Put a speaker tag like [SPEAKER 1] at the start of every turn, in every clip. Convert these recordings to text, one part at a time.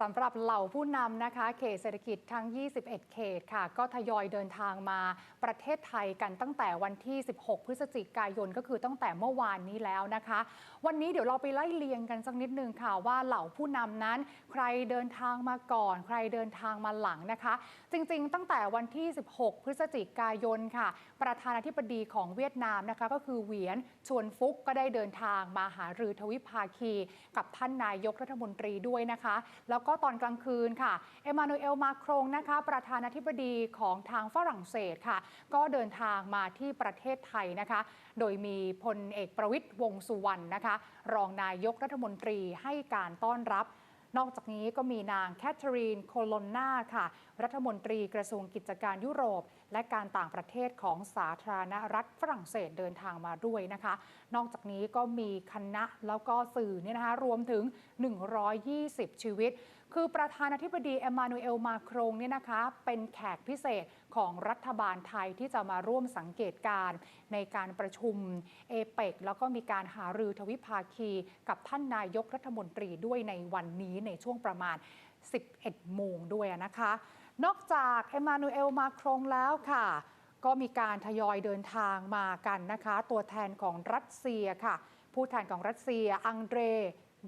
[SPEAKER 1] สำหรับเหล่าผู้นำนะคะ เขตเศรษฐกิจทั้ง 21 เขตค่ะ ก็ทยอยเดินทางมาประเทศไทยกันตั้งแต่วันที่ 16 พฤศจิกายนก็คือตั้งแต่เมื่อวานนี้แล้วนะคะ วันนี้เดี๋ยวเราไปไล่เลียงกันสักนิดนึงค่ะว่าเหล่าผู้นำนั้น ใครเดินทางมาก่อน ใครเดินทางมาหลังนะคะ จริงๆ ตั้งแต่วันที่ 16 พฤศจิกายนค่ะ ประธานาธิบดีของเวียดนามนะคะ ก็คือเหวียนชวนฟุกก็ได้เดินทางมาหารือทวิภาคี กับท่านนายกรัฐมนตรีด้วยนะคะ แล้วก็ก็ตอนกลางคืนค่ะ เอมานูเอลมาโครงนะคะ ประธานาธิบดีของทางฝรั่งเศสค่ะ ก็เดินทางมาที่ประเทศไทยนะคะ โดยมีพลเอกประวิตยวงสุวรรณนะคะ รองนายกรัฐมนตรีให้การต้อนรับนอกจากนี้ก็มีนางแคทเธอรีนโคโลนนาค่ะ รัฐมนตรีกระทรวงกิจการยุโรป และการต่างประเทศของสาธารณรัฐฝรั่งเศสเดินทางมาด้วยนะคะ นอกจากนี้ก็มีคณะแล้วก็สื่อเนี่ยนะคะรวมถึง 120 ชีวิต คือประธานาธิบดีเอมมานูเอลมาครงเนี่ยนะคะ เป็นแขกพิเศษของรัฐบาลไทยที่จะมาร่วมสังเกตการณ์ในการประชุมเอเปกแล้วก็มีการหารือทวิภาคีกับท่านนายกรัฐมนตรีด้วยในวันนี้ในช่วงประมาณ 11 โมงด้วยนะคะ นอกจากเอมมานูเอลมาครงแล้วค่ะ ก็มีการทยอยเดินทางมากันนะคะ ตัวแทนของรัสเซียค่ะ ผู้แทนของรัสเซียอังเดร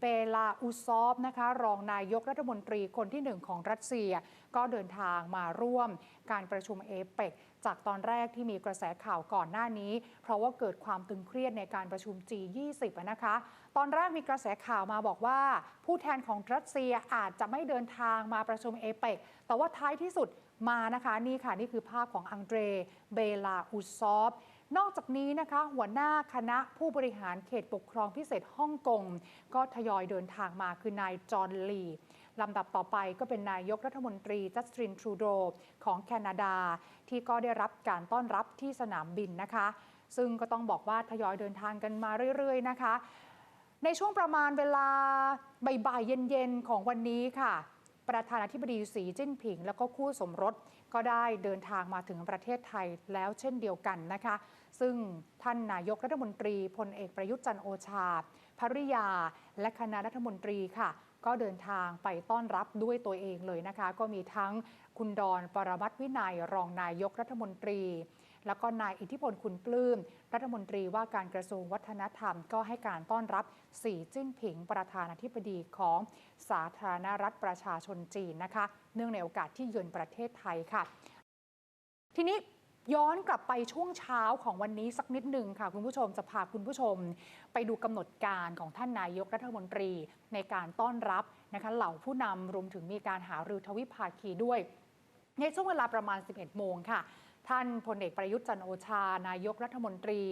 [SPEAKER 1] เบลาอุซอฟนะคะรองนายกรัฐมนตรีคนที่หนึ่งของรัสเซีย ก็เดินทางมาร่วมการประชุมเอเปกจากตอนแรกที่มีกระแสข่าวก่อนหน้านี้ เพราะว่าเกิดความตึงเครียดในการประชุม G20 นะคะ ตอนแรกมีกระแสข่าวมาบอกว่า ผู้แทนของรัสเซียอาจจะไม่เดินทางมาประชุมเอเปกแต่ว่าท้ายที่สุดมานะคะ นี่ค่ะ นี่คือภาพของอังเดรเบลาอุซอฟ นอกจากนี้นะคะ หัวหน้าคณะผู้บริหารเขตปกครองพิเศษฮ่องกง ก็ทยอยเดินทางมาคือนายจอห์นลีลำดับต่อไปก็เป็นนายกรัฐมนตรีจัสตินทรูโดของแคนาดา ที่ก็ได้รับการต้อนรับที่สนามบินนะคะ ซึ่งก็ต้องบอกว่าทยอยเดินทางกันมาเรื่อย ๆ นะคะ ในช่วงประมาณเวลาบ่ายๆเย็น ๆ ของวันนี้ค่ะ ประธานาธิบดีสีจิ้นผิง แล้วก็คู่สมรส ก็ได้เดินทางมาถึงประเทศไทยแล้วเช่นเดียวกันนะคะ ซึ่งท่านนายกรัฐมนตรีพลเอกประยุทธ์จันโอชาภริยา และคณะรัฐมนตรีค่ะ ก็เดินทางไปต้อนรับด้วยตัวเองเลยนะคะ ก็มีทั้งคุณดอนปรมัตวินัยรองนายกรัฐมนตรี แล้วก็นายอิทธิพลคุณปลื้มรัฐมนตรีว่าการกระทรวงวัฒนธรรม ก็ให้การต้อนรับสีจิ้นผิงประธานาธิบดีของสาธารณรัฐประชาชนจีนนะคะ เนื่องในโอกาสที่เยือนประเทศไทยค่ะ ทีนี้ย้อนกลับไปช่วงเช้าของวันนี้สักนิดหนึ่งค่ะ คุณผู้ชมจะพาคุณผู้ชม ไปดูกำหนดการของท่านนายกรัฐมนตรีในการต้อนรับนะคะเหล่าผู้นำรวมถึงมีการหารือทวิภาคีด้วย ในช่วงเวลาประมาณ 11 โมงค่ะ ท่านพลเอกประยุทธ์จันโอชา นายกรัฐมนตรี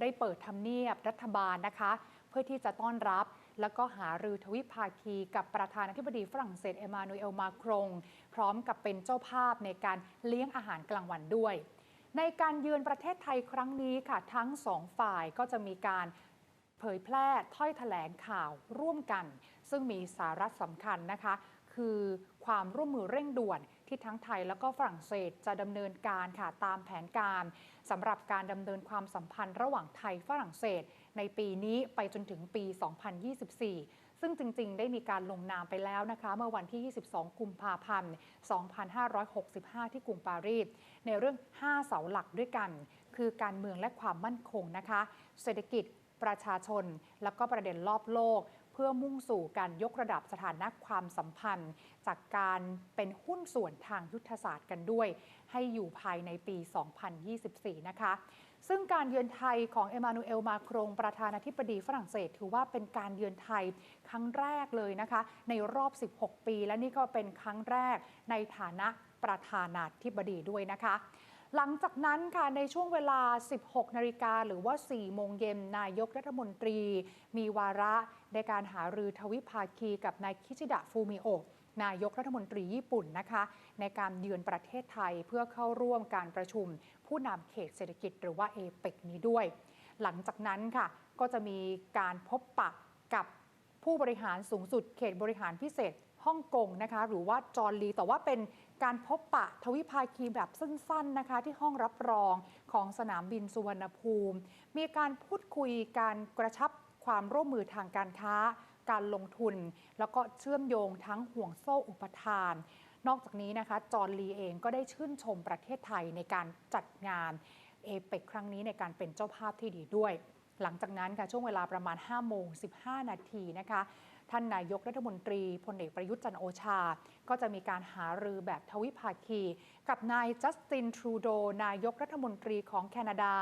[SPEAKER 1] ได้เปิดทำเนียบรัฐบาลนะคะ เพื่อที่จะต้อนรับ แล้วก็หารือทวิภาคีกับประธานาธิบดีฝรั่งเศสเอมานูเอลมาครง พร้อมกับเป็นเจ้าภาพในการเลี้ยงอาหารกลางวันด้วย ในการเยือนประเทศไทยครั้งนี้ค่ะ ทั้งสองฝ่ายก็จะมีการเผยแพร่ถ้อยแถลงข่าวร่วมกัน ซึ่งมีสาระสำคัญนะคะ คือความร่วมมือเร่งด่วน ที่ทั้งไทยแล้วก็ฝรั่งเศสจะดำเนินการค่ะตามแผนการสำหรับการดำเนินความสัมพันธ์ระหว่างไทยฝรั่งเศส ในปีนี้ไปจนถึงปี 2024ซึ่งจริง ๆ ได้มีการลงนามไปแล้วนะคะ เมื่อวันที่ 22 กุมภาพันธ์ 2565 ที่กรุงปารีส ในเรื่อง 5 เสาหลักด้วยกัน คือการเมืองและความมั่นคงนะคะ เศรษฐกิจ ประชาชน แล้วก็ประเด็นรอบโลก พื่อมุ่งสู่การยกระดับสถานะความสัมพันธ์ จากการเป็นหุ้นส่วนทางยุทธศาสตร์กันด้วย ให้อยู่ภายในปี 2024 นะคะ ซึ่งการเยือนไทยของเอมานูเอลมาครงประธานาธิบดีฝรั่งเศส ถือว่าเป็นการเยือนไทยครั้งแรกเลยนะคะ ในรอบ 16 ปี และนี่ก็เป็นครั้งแรกในฐานะประธานาธิบดีด้วยนะคะ หลังจากนั้นค่ะในช่วงเวลา 16 นาฬิกาหรือว่า 4 โมงเย็นนายกรัฐมนตรี มีวาระในการหารือทวิภาคีกับนายคิชิดะฟูมิโอะนายกรัฐมนตรีญี่ปุ่นนะคะ ในการเยือนประเทศไทยเพื่อเข้าร่วมการประชุม ผู้นำเขตเศรษฐกิจหรือว่าเอเปกนี้ด้วย หลังจากนั้นค่ะ ก็จะมีการพบปะกับผู้บริหารสูงสุดเขตบริหารพิเศษ ฮ่องกงนะคะหรือว่าจอร์ลี แต่ว่าเป็นการพบปะทวิภาคีแบบสั้นๆนะคะ ที่ห้องรับรองของสนามบินสุวรรณภูมิ มีการพูดคุยการกระชับความร่วมมือทางการค้า การลงทุน แล้วก็เชื่อมโยงทั้งห่วงโซ่อุปทาน นอกจากนี้นะคะ จอร์ลีเองก็ได้ชื่นชมประเทศไทยในการจัดงานเอเปคครั้งนี้ในการเป็นเจ้าภาพที่ดีด้วย หลังจากนั้นค่ะช่วงเวลาประมาณ 5 โมง 15 นาทีนะคะ ท่านนายกรัฐมนตรีพลเอกประยุทธ์จันโอชา ก็จะมีการหารือแบบทวิภาคี กับนายจัสตินทรูโด นายกรัฐมนตรีของแคนาดา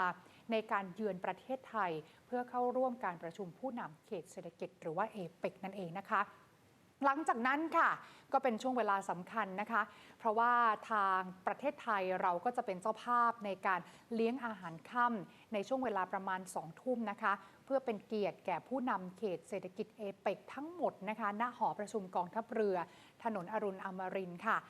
[SPEAKER 1] ในการเยือนประเทศไทย เพื่อเข้าร่วมการประชุมผู้นำเขตเศรษฐกิจหรือว่าเอเปกนั่นเองนะคะ หลังจากนั้นค่ะ ก็เป็นช่วงเวลาสำคัญนะคะ เพราะว่าทางประเทศไทยเราก็จะเป็นเจ้าภาพในการเลี้ยงอาหารค่ำในช่วงเวลาประมาณ 2 ทุ่มนะคะ เพื่อเป็นเกียรติแก่ผู้นำเขตเศรษฐกิจเอเปกทั้งหมดนะคะ ณหอประชุมกองทัพเรือ ถนนอรุณอมรินค่ะ